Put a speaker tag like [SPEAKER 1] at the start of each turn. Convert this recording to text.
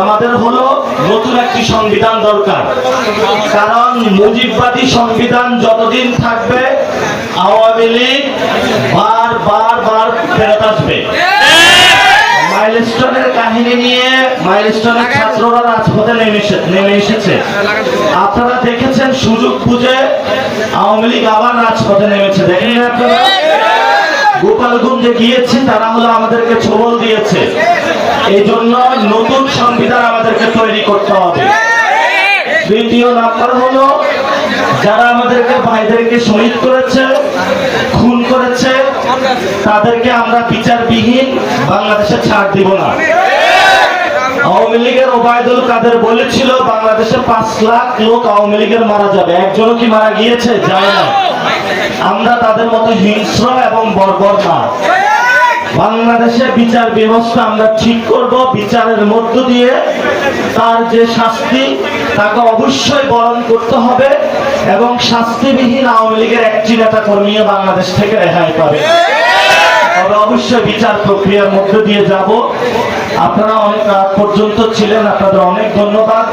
[SPEAKER 1] আমাদের হলো নতুন একটি সংবিধান দরকার। কারণ মুজিববাদী সংবিধান যতদিন থাকবে, আওয়ামী লীগ বার বার বার ফেরত আসবে। নিয়ে ছাত্ররা রাজপথে নেমে এসেছে। আপনারা দেখেছেন সুযোগ আওয়ামী লীগ আবার রাজপথে গোপালগঞ্জে গিয়েছি, তারা হলো আমাদেরকে ছবল দিয়েছে। এই জন্য নতুন সংবিধান আমাদেরকে তৈরি করতে হবে। দ্বিতীয় নাম্বার হলো, যারা আমাদেরকে ভাইদেরকে শহীদ করেছে, খুন করেছে, তাদেরকে আমরা বিচারবিহীন বাংলাদেশে ছাড় দিব না। আওয়ামী লীগের ওবায়দুল কাদের বলেছিল, বাংলাদেশে পাঁচ লাখ লোক আওয়ামী লীগের মারা যাবে। একজনও কি মারা গিয়েছে? যায় না। আমরা তাদের মতো হিংস্র এবং বর্বর না। বাংলাদেশে বিচার ব্যবস্থা আমরা ঠিক করব, বিচারের মধ্য দিয়ে তার যে শাস্তি, তাকে অবশ্যই বরণ করতে হবে এবং শাস্তিবিহীন আওয়ামী লীগের একটি নেতা কর্মীও বাংলাদেশ থেকে রেহাই পাবে। তবে অবশ্যই বিচার প্রক্রিয়ার মধ্য দিয়ে যাব। আপনারা অনেক পর্যন্ত ছিলেন, আপনাদের অনেক ধন্যবাদ।